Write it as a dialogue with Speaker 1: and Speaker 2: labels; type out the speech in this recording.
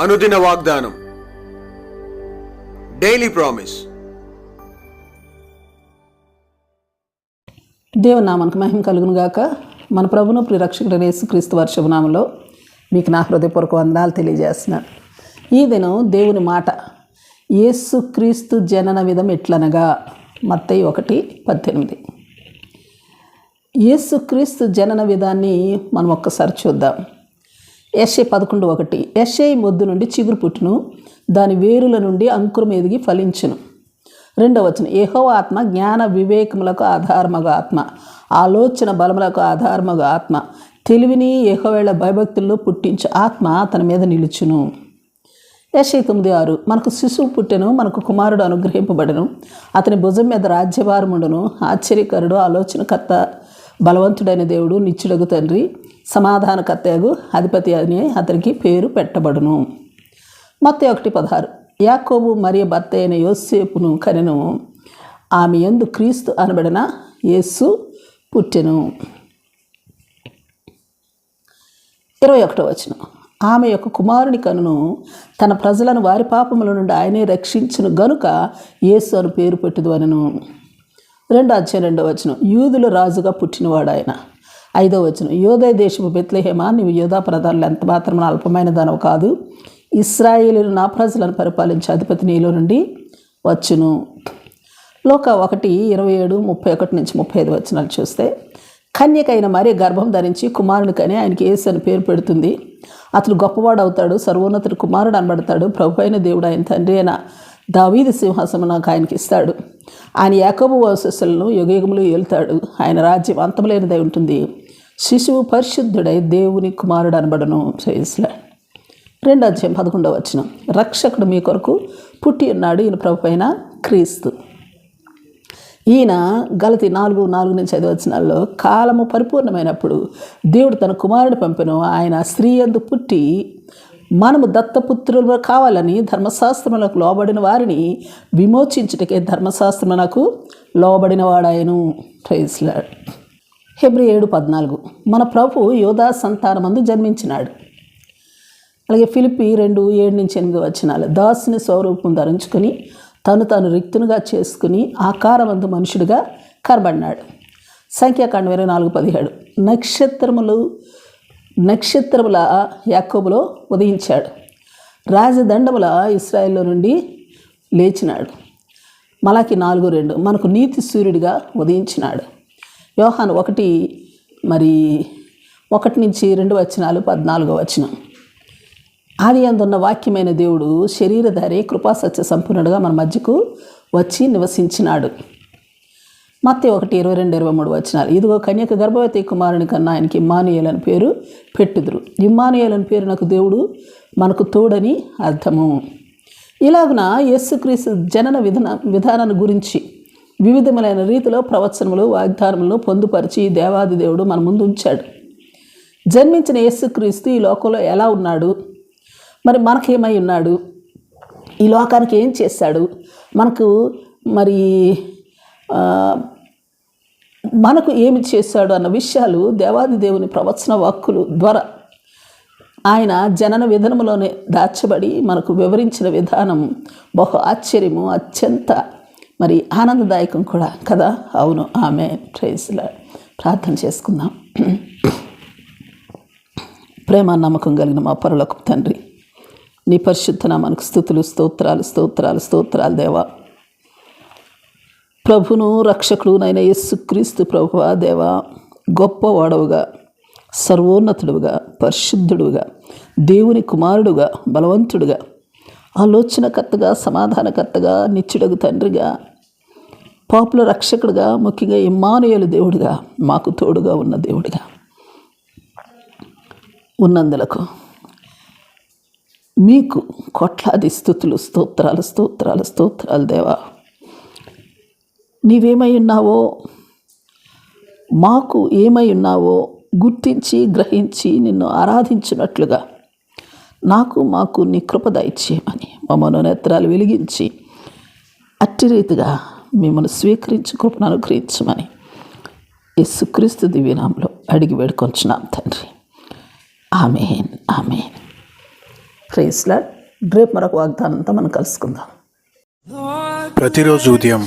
Speaker 1: అనుదిన వాగ్దానం. Daily promise
Speaker 2: దేవుని మహిమ కలుగును గాక. మన ప్రభును ప్రిరక్షకుడైన యేసుక్రీస్తు వర్షభనామంలో మీకు నా హృదయపూర్వక వందనాలు తెలియజేస్తున్నాను ఈ దినం దేవుని మాట యేసుక్రీస్తు జనన విధం ఎట్లనగా? మత్తయి ఒకటి పద్దెనిమిది. యేసుక్రీస్తు జనన విధాన్ని మనం ఒక్కసారి చూద్దాం. ఎస్ఏ పదకొండు ఒకటి. ఎస్ఐ మొద్దు నుండి చిగురు పుట్టును దాని వేరుల నుండి అంకురం ఎదిగి ఫలించును. రెండవ వచనం ఏహో ఆత్మ జ్ఞాన వివేకములకు ఆధారమగు ఆత్మ ఆలోచన బలములకు ఆధారమగు ఆత్మ. తెలివిని ఏహోవేళ భయభక్తుల్లో పుట్టించు ఆత్మ తన మీద నిలుచును. యశై తొమ్మిది ఆరు మనకు శిశువు పుట్టెను మనకు కుమారుడు అనుగ్రహింపబడను. అతని భుజం మీద రాజ్యభారముండును. ఆశ్చర్యకరుడు ఆలోచనకర్త బలవంతుడైన దేవుడు నిత్యుడగు తండ్రి సమాధానకర్తయగు అధిపతి అని అతనికి పేరు పెట్టబడును. మొత్తం ఒకటి పదహారు. యాకోబు మరియు భర్త అయిన యోసేపును కనెను. ఆమె ఎందు క్రీస్తు అనబడిన యేసు పుట్టెను. ఇరవై ఒకటో వచనం. ఆమె యొక్క కుమారుని కనును తన ప్రజలను వారి పాపముల నుండి ఆయనే రక్షించును గనుక యేసు అని పేరు పెట్టుదు అనను రెండో అధ్యాయం రెండో వచనం. యూదుల రాజుగా పుట్టినవాడు ఆయన ఐదో వచనం. యోదయ దేశపు బెత్లహేమా నీవు యోధా ప్రధానులు ఎంత మాత్రం అల్పమైన దానవు కాదు. ఇస్రాయేలు నా ప్రజలను పరిపాలించే అధిపతి నీలో నుండి వచ్చును. లోక ఒకటి ఇరవై ఏడు ముప్పై ఒకటి నుంచి ముప్పై ఐదు వచనాలు చూస్తే కన్యకైన మరీ గర్భం ధరించి కుమారునికని ఆయనకి ఏసు అని పేరు పెడుతుంది. అతడు గొప్పవాడు అవుతాడు సర్వోన్నతుడు కుమారుడు అనబడతాడు ప్రభు అయిన దేవుడు ఆయన తండ్రి అయిన దావీది సింహాసనం నాకు ఆయనకి ఇస్తాడు. ఆయన యాకబు వంశస్థులను యుగయుగములు ఏలుతాడు. ఆయన రాజ్యం అంతములేనిదై ఉంటుంది. శిశువు పరిశుద్ధుడై దేవుని కుమారుడు అనబడను. చేసలే రెండు అధ్యాయం పదకొండవ వచ్చిన రక్షకుడు మీ కొరకు పుట్టి ఉన్నాడు. ఈయన ప్రభు అయిన క్రీస్తు. ఈయన గలతి నాలుగు నాలుగు నుంచి ఐదు వచనాల్లో కాలము పరిపూర్ణమైనప్పుడు దేవుడు తన కుమారుడు పంపిన. ఆయన స్త్రీ అందు పుట్టి మనము దత్తపుత్రులు కావాలని ధర్మశాస్త్రములకు లోబడిన వారిని విమోచించుటకే ధర్మశాస్త్రమునకు లోబడిన వాడాయను. ప్రైజ్లాడ్ హెబ్రి ఏడు పద్నాలుగు. మన ప్రభు యోధా సంతానమందు జన్మించినాడు. అలాగే ఫిలిపి రెండు ఏడు నుంచి ఎనిమిది వచ్చినాలు దాసుని స్వరూపం ధరించుకొని తను తాను రిక్తునుగా చేసుకుని ఆకారమందు మనుషుడిగా కనబడినాడు. సంఖ్యాకాండం ఇరవై నాలుగు పదిహేడు. నక్షత్రములు నక్షత్రముల యాకోబులో ఉదయించాడు. రాజదండముల ఇస్రాయిల్లో నుండి లేచినాడు. మలాకి నాలుగు రెండు మనకు నీతి సూర్యుడిగా ఉదయించినాడు. యోహాన్ ఒకటి మరి ఒకటి నుంచి రెండు వచనాలు పద్నాలుగో వచనం. ఆది అందున్న వాక్యమైన దేవుడు శరీరధారి కృపాసత్య సంపూర్ణుడుగా మన మధ్యకు వచ్చి నివసించినాడు. మత్తే ఒకటి ఇరవై రెండు ఇరవై మూడు వచ్చినారు ఇదిగో కన్యక గర్భవతి కుమారుని కన్నా ఆయనకి ఇమ్మానుయేల్ అని పేరు పెట్టుదురు. ఇమ్మానుయేల్ అని పేరు నాకు దేవుడు మనకు తోడని అర్థము. ఇలాగున యేసుక్రీస్తు జనన విధాన విధానాన్ని గురించి వివిధములైన రీతిలో ప్రవచనములు వాగ్దానములను పొందుపరిచి దేవాది దేవుడు మన ముందు ఉంచాడు. జన్మించిన యేసుక్రీస్తు ఈ లోకంలో ఎలా ఉన్నాడు? మరి మనకేమై ఉన్నాడు? ఈ లోకానికి ఏం చేశాడు మనకు మరి మనకు ఏమి చేశాడు అన్న విషయాలు దేవాది దేవుని ప్రవచన వాక్కులు ద్వారా ఆయన జనన విధానంలోనే దాచబడి మనకు వివరించిన విధానం బహు ఆశ్చర్యము అత్యంత మరి ఆనందదాయకం కూడా కదా? అవును. ఆమె. ప్రైజ్లా ప్రార్థన చేసుకుందాం. ప్రేమ నమ్మకం కలిగిన మా పరులకు తండ్రి నీ పరిశుద్ధ మనకు స్థుతులు స్తోత్రాలు స్తోత్రాలు స్తోత్రాలు దేవా. ప్రభును రక్షకుడునైన యేసుక్రీస్తు ప్రభువా దేవా గొప్పవాడవుగా సర్వోన్నతుడుగా పరిశుద్ధుడుగా దేవుని కుమారుడుగా బలవంతుడుగా ఆలోచనకర్తగా సమాధానకర్తగా నిత్యుడగు తండ్రిగా పాపుల రక్షకుడుగా ముఖ్యంగా ఇమ్మానుయలు దేవుడిగా మాకు తోడుగా ఉన్న దేవుడిగా. ఉన్నందులకు మీకు కొట్లాది స్థుతులు స్తోత్రాలు స్తోత్రాలు స్తోత్రాలు దేవా. నీవేమై ఉన్నావో? మాకు ఏమై ఉన్నావో గుర్తించి గ్రహించి నిన్ను ఆరాధించినట్లుగా. నాకు మాకు నీ కృప దయచేయమని మా మనోనేత్రాలు వెలిగించి అట్టి రీతిగా మిమ్మల్ని స్వీకరించి కృపను అనుగ్రహించమని యేసుక్రీస్తు దివ్యనామంలో అడిగి వేడుకొంచున్నాం తండ్రి. Amen amen. ఫ్రేస్లా రేపు మరొక వాగ్దానంతో మనం కలుసుకుందాం.
Speaker 1: ప్రతిరోజు ఉదయం